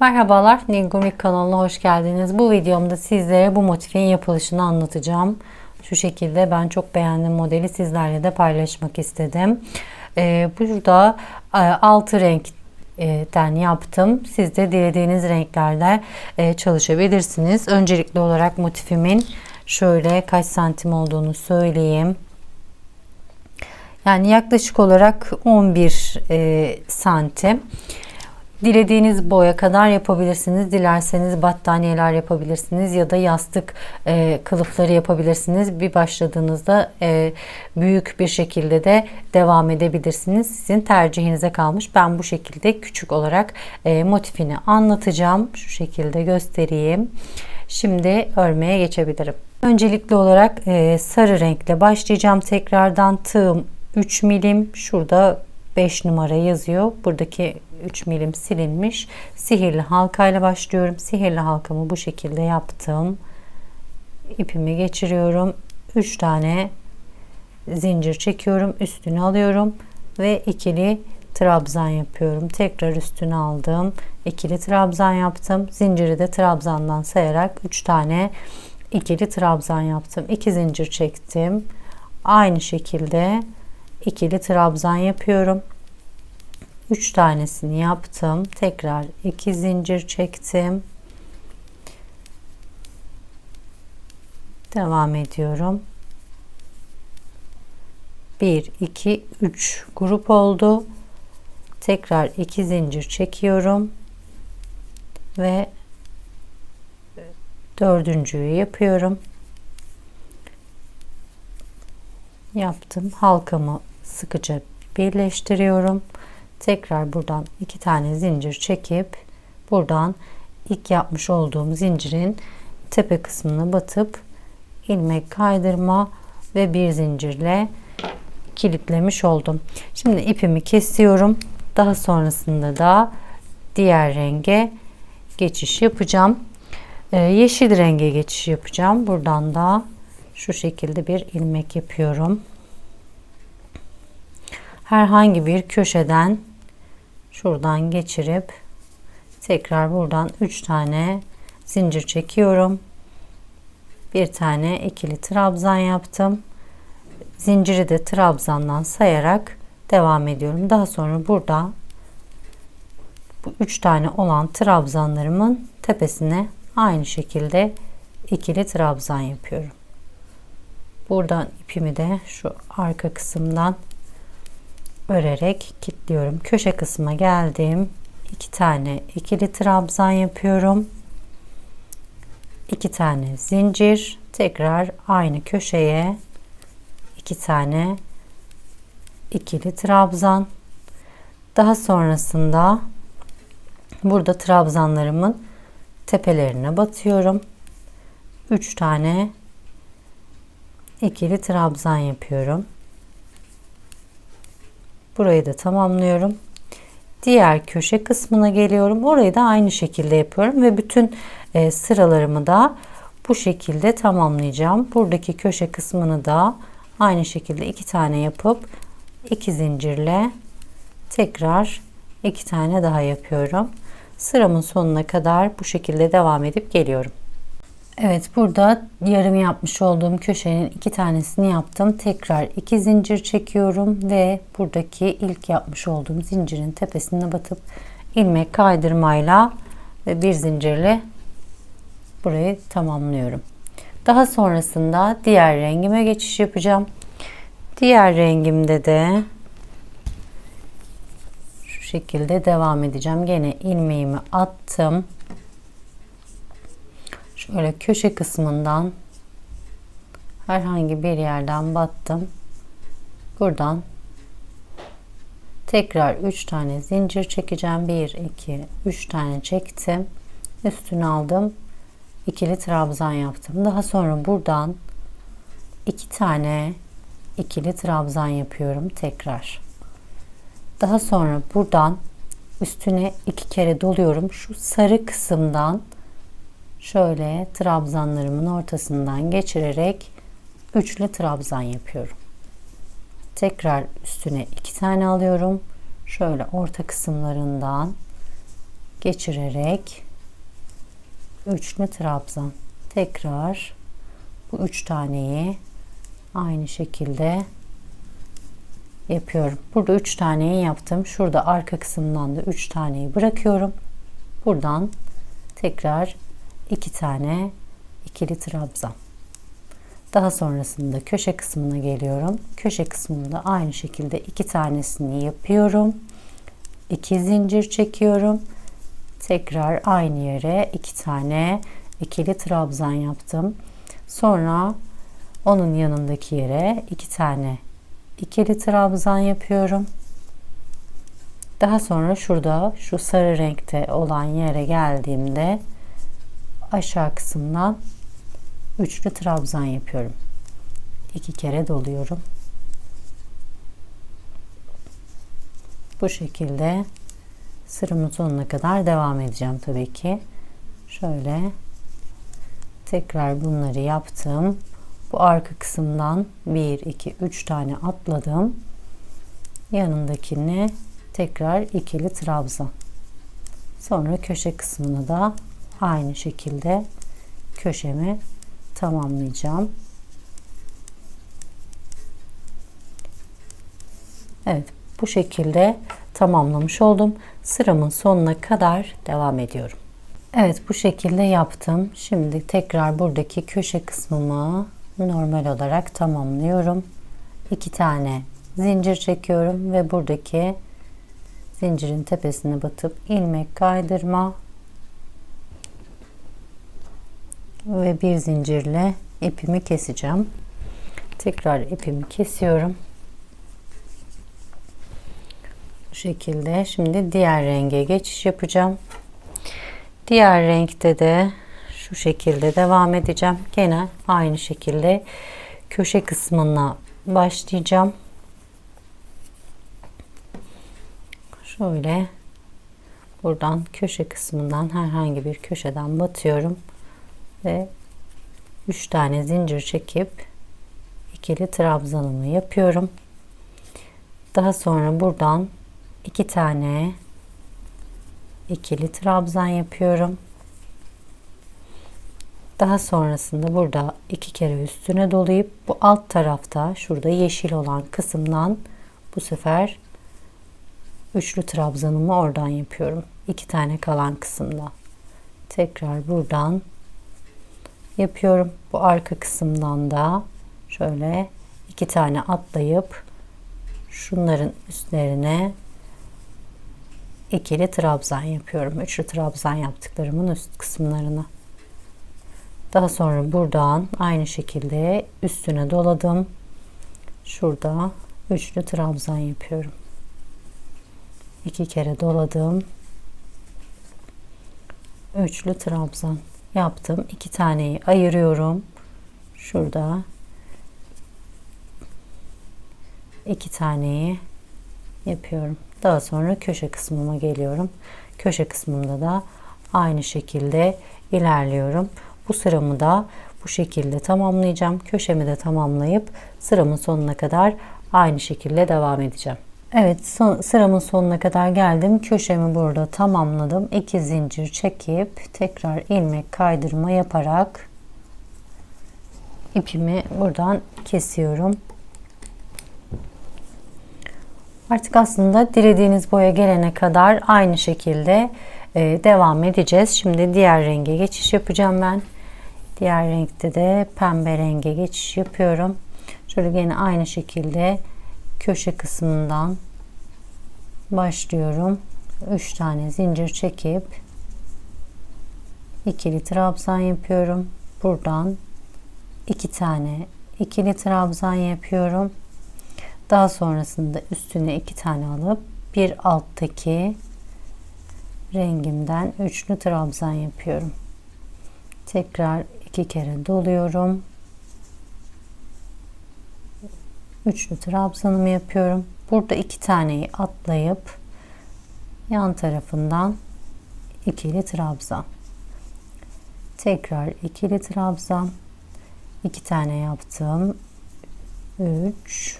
Merhabalar, Nilgumik kanalına hoş geldiniz. Bu videomda sizlere bu motifin yapılışını anlatacağım. Şu şekilde ben çok beğendim modeli sizlerle de paylaşmak istedim. Ee, burada e, 6 renkten yaptım. Siz de dilediğiniz renklerde e, çalışabilirsiniz. Öncelikli olarak motifimin şöyle kaç santim olduğunu söyleyeyim. Yani yaklaşık olarak 11 e, santim. Dilediğiniz boya kadar yapabilirsiniz. Dilerseniz battaniyeler yapabilirsiniz ya da yastık e, kılıfları yapabilirsiniz. Bir başladığınızda e, büyük bir şekilde de devam edebilirsiniz. Sizin tercihinize kalmış. Ben bu şekilde küçük olarak e, motifini anlatacağım. Şu şekilde göstereyim. Şimdi örmeye geçebilirim. Öncelikli olarak e, sarı renkle başlayacağım. Tekrardan tığım 3 milim. Şurada 5 numara yazıyor. Buradaki 3 milim silinmiş. Sihirli halkayla başlıyorum. Sihirli halkamı bu şekilde yaptım. İpimi geçiriyorum. 3 tane zincir çekiyorum. Üstünü alıyorum ve ikili trabzan yapıyorum. Tekrar üstünü aldım. İkili trabzan yaptım. Zinciri de trabzandan sayarak 3 tane ikili trabzan yaptım. 2 zincir çektim. Aynı şekilde ikili trabzan yapıyorum. 3 tanesini yaptım. Tekrar 2 zincir çektim. Devam ediyorum. 1 2 3 grup oldu. Tekrar 2 zincir çekiyorum. Ve dördüncüyü yapıyorum. Yaptım. Halkamı sıkıca birleştiriyorum. Tekrar buradan iki tane zincir çekip buradan ilk yapmış olduğum zincirin tepe kısmına batıp ilmek kaydırma ve bir zincirle kilitlemiş oldum. Şimdi ipimi kesiyorum. Daha sonrasında da diğer renge geçiş yapacağım. Ee, yeşil renge geçiş yapacağım. Buradan da şu şekilde bir ilmek yapıyorum. Herhangi bir köşeden şuradan geçirip tekrar buradan 3 tane zincir çekiyorum. Bir tane ikili trabzan yaptım. Zinciri de trabzandan sayarak devam ediyorum. Daha sonra burada bu 3 tane olan trabzanlarımın tepesine aynı şekilde ikili trabzan yapıyorum. Buradan ipimi de şu arka kısımdan örerek kilitliyorum. Köşe kısmına geldim. iki tane ikili trabzan yapıyorum. iki tane zincir. Tekrar aynı köşeye iki tane ikili trabzan. Daha sonrasında burada trabzanlarımın tepelerine batıyorum. 3 tane ikili trabzan yapıyorum. Burayı da tamamlıyorum. Diğer köşe kısmına geliyorum. Orayı da aynı şekilde yapıyorum ve bütün e, sıralarımı da bu şekilde tamamlayacağım. Buradaki köşe kısmını da aynı şekilde iki tane yapıp iki zincirle tekrar iki tane daha yapıyorum. Sıramın sonuna kadar bu şekilde devam edip geliyorum. Evet burada yarım yapmış olduğum köşenin iki tanesini yaptım. Tekrar iki zincir çekiyorum ve buradaki ilk yapmış olduğum zincirin tepesine batıp ilmek kaydırmayla ve bir zincirle burayı tamamlıyorum. Daha sonrasında diğer rengime geçiş yapacağım. Diğer rengimde de şu şekilde devam edeceğim. Gene ilmeğimi attım. Şöyle köşe kısmından herhangi bir yerden battım. Buradan tekrar 3 tane zincir çekeceğim. 1 2 3 tane çektim. Üstünü aldım. ikili trabzan yaptım. Daha sonra buradan 2 tane ikili trabzan yapıyorum tekrar. Daha sonra buradan üstüne iki kere doluyorum. Şu sarı kısımdan şöyle trabzanlarımın ortasından geçirerek üçlü trabzan yapıyorum. Tekrar üstüne iki tane alıyorum. Şöyle orta kısımlarından geçirerek üçlü trabzan tekrar bu üç taneyi aynı şekilde yapıyorum. Burada üç taneyi yaptım. Şurada arka kısımdan da üç taneyi bırakıyorum. Buradan tekrar iki tane ikili trabzan. Daha sonrasında köşe kısmına geliyorum. Köşe kısmında aynı şekilde iki tanesini yapıyorum. İki zincir çekiyorum. Tekrar aynı yere iki tane ikili trabzan yaptım. Sonra onun yanındaki yere iki tane ikili trabzan yapıyorum. Daha sonra şurada şu sarı renkte olan yere geldiğimde aşağı kısımdan üçlü trabzan yapıyorum. İki kere doluyorum. Bu şekilde sıramın sonuna kadar devam edeceğim tabii ki. Şöyle tekrar bunları yaptım. Bu arka kısımdan 1 2 3 tane atladım. Yanındakini tekrar ikili trabzan. Sonra köşe kısmını da aynı şekilde köşemi tamamlayacağım. Evet bu şekilde tamamlamış oldum. Sıramın sonuna kadar devam ediyorum. Evet bu şekilde yaptım. Şimdi tekrar buradaki köşe kısmımı normal olarak tamamlıyorum. İki tane zincir çekiyorum ve buradaki zincirin tepesine batıp ilmek kaydırma ve bir zincirle ipimi keseceğim. Tekrar ipimi kesiyorum. Bu şekilde şimdi diğer renge geçiş yapacağım. Diğer renkte de şu şekilde devam edeceğim. Gene aynı şekilde köşe kısmına başlayacağım. Şöyle buradan köşe kısmından herhangi bir köşeden batıyorum ve 3 tane zincir çekip ikili trabzanımı yapıyorum. Daha sonra buradan 2 tane ikili trabzan yapıyorum. Daha sonrasında burada iki kere üstüne dolayıp bu alt tarafta şurada yeşil olan kısımdan bu sefer üçlü trabzanımı oradan yapıyorum. İki tane kalan kısımda. Tekrar buradan yapıyorum. Bu arka kısımdan da şöyle iki tane atlayıp şunların üstlerine ikili trabzan yapıyorum. Üçlü trabzan yaptıklarımın üst kısımlarını. Daha sonra buradan aynı şekilde üstüne doladım. Şurada üçlü trabzan yapıyorum. İki kere doladım. Üçlü trabzan yaptım. İki taneyi ayırıyorum. Şurada iki taneyi yapıyorum. Daha sonra köşe kısmıma geliyorum. Köşe kısmında da aynı şekilde ilerliyorum. Bu sıramı da bu şekilde tamamlayacağım. Köşemi de tamamlayıp sıramın sonuna kadar aynı şekilde devam edeceğim. Evet son, sıramın sonuna kadar geldim. Köşemi burada tamamladım. 2 zincir çekip tekrar ilmek kaydırma yaparak ipimi buradan kesiyorum. Artık aslında dilediğiniz boya gelene kadar aynı şekilde e, devam edeceğiz. Şimdi diğer renge geçiş yapacağım ben. Diğer renkte de pembe renge geçiş yapıyorum. Şöyle yine aynı şekilde köşe kısmından başlıyorum. 3 tane zincir çekip ikili trabzan yapıyorum. Buradan 2 tane ikili trabzan yapıyorum. Daha sonrasında üstüne 2 tane alıp bir alttaki rengimden üçlü trabzan yapıyorum. Tekrar iki kere doluyorum. Üçlü trabzanımı yapıyorum. Burada iki taneyi atlayıp yan tarafından ikili trabzan. Tekrar ikili trabzan. iki tane yaptım. 3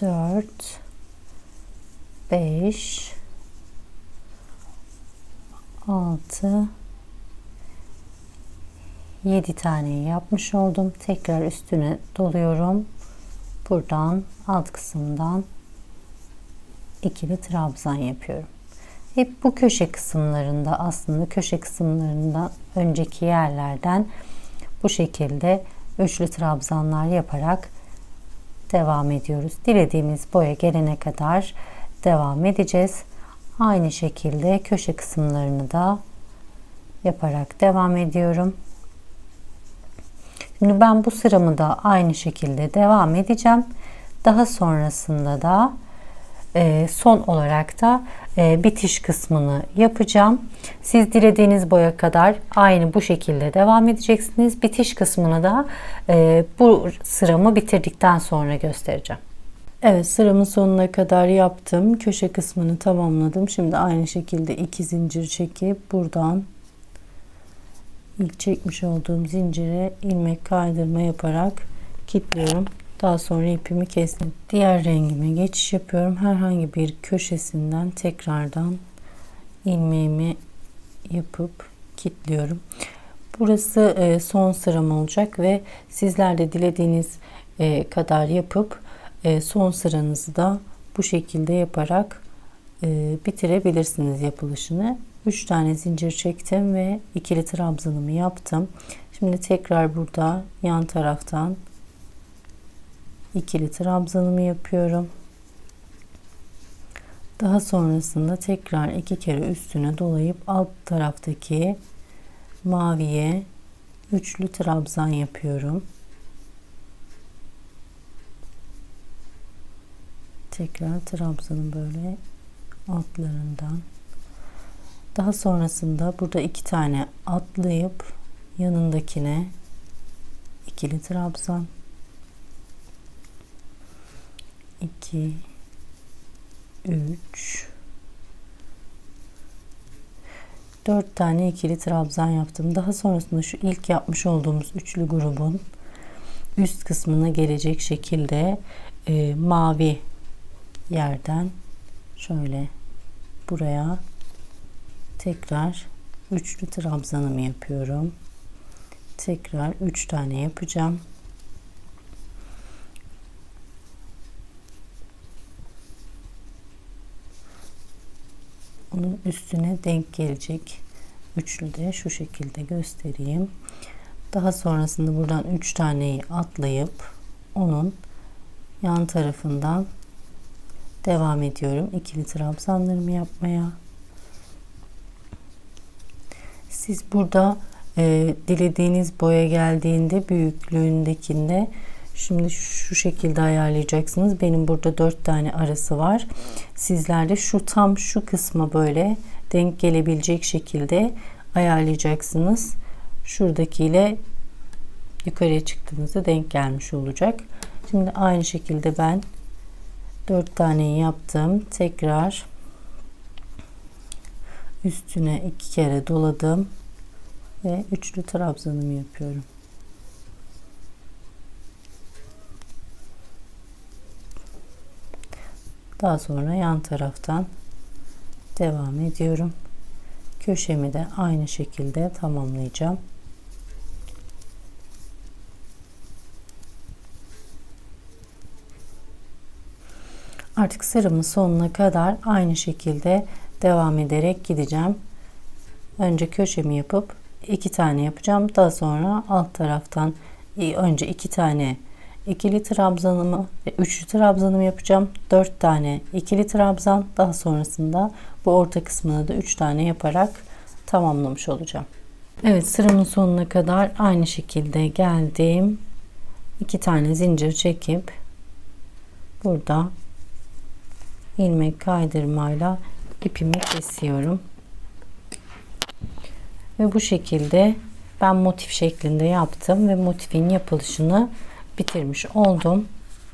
4 5 6 7 tane yapmış oldum. Tekrar üstüne doluyorum. Buradan alt kısımdan ikili trabzan yapıyorum. Hep bu köşe kısımlarında aslında köşe kısımlarında önceki yerlerden bu şekilde üçlü trabzanlar yaparak devam ediyoruz. Dilediğimiz boya gelene kadar devam edeceğiz. Aynı şekilde köşe kısımlarını da yaparak devam ediyorum. Şimdi ben bu sıramı da aynı şekilde devam edeceğim. Daha sonrasında da e, son olarak da e, bitiş kısmını yapacağım. Siz dilediğiniz boya kadar aynı bu şekilde devam edeceksiniz. Bitiş kısmını da e, bu sıramı bitirdikten sonra göstereceğim. Evet sıramın sonuna kadar yaptım. Köşe kısmını tamamladım. Şimdi aynı şekilde iki zincir çekip buradan ilk çekmiş olduğum zincire ilmek kaydırma yaparak kilitliyorum. Daha sonra ipimi kestim. Diğer rengime geçiş yapıyorum. Herhangi bir köşesinden tekrardan ilmeğimi yapıp kilitliyorum. Burası e, son sıram olacak ve sizler de dilediğiniz e, kadar yapıp e, son sıranızı da bu şekilde yaparak bitirebilirsiniz yapılışını. 3 tane zincir çektim ve ikili trabzanımı yaptım. Şimdi tekrar burada yan taraftan ikili trabzanımı yapıyorum. Daha sonrasında tekrar iki kere üstüne dolayıp alt taraftaki maviye üçlü trabzan yapıyorum. Tekrar trabzanın böyle altlarından. Daha sonrasında burada iki tane atlayıp yanındakine ikili trabzan 2 3 4 tane ikili trabzan yaptım. Daha sonrasında şu ilk yapmış olduğumuz üçlü grubun üst kısmına gelecek şekilde e, mavi yerden şöyle buraya tekrar üçlü trabzanımı yapıyorum. Tekrar 3 tane yapacağım. Onun üstüne denk gelecek üçlü de şu şekilde göstereyim. Daha sonrasında buradan 3 taneyi atlayıp onun yan tarafından devam ediyorum. İkili trabzanlarımı yapmaya. Siz burada e, dilediğiniz boya geldiğinde büyüklüğündekinde şimdi şu şekilde ayarlayacaksınız. Benim burada dört tane arası var. Sizler şu tam şu kısma böyle denk gelebilecek şekilde ayarlayacaksınız. Şuradakiyle yukarıya çıktığınızda denk gelmiş olacak. Şimdi aynı şekilde ben dört tane yaptım. Tekrar üstüne iki kere doladım ve üçlü trabzanımı yapıyorum. Daha sonra yan taraftan devam ediyorum. Köşemi de aynı şekilde tamamlayacağım. Artık sıramın sonuna kadar aynı şekilde devam ederek gideceğim. Önce köşemi yapıp iki tane yapacağım. Daha sonra alt taraftan önce iki tane ikili trabzanımı ve üçlü trabzanımı yapacağım. Dört tane ikili trabzan. Daha sonrasında bu orta kısmını da üç tane yaparak tamamlamış olacağım. Evet sıramın sonuna kadar aynı şekilde geldim. iki tane zincir çekip burada ilmek kaydırmayla ipimi kesiyorum. Ve bu şekilde ben motif şeklinde yaptım ve motifin yapılışını bitirmiş oldum.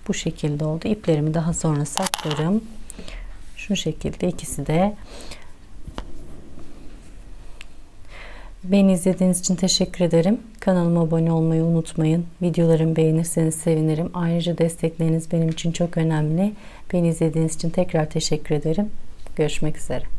Bu şekilde oldu. İplerimi daha sonra saklarım. Şu şekilde ikisi de Beni izlediğiniz için teşekkür ederim. Kanalıma abone olmayı unutmayın. Videolarımı beğenirseniz sevinirim. Ayrıca destekleriniz benim için çok önemli. Beni izlediğiniz için tekrar teşekkür ederim. Görüşmek üzere.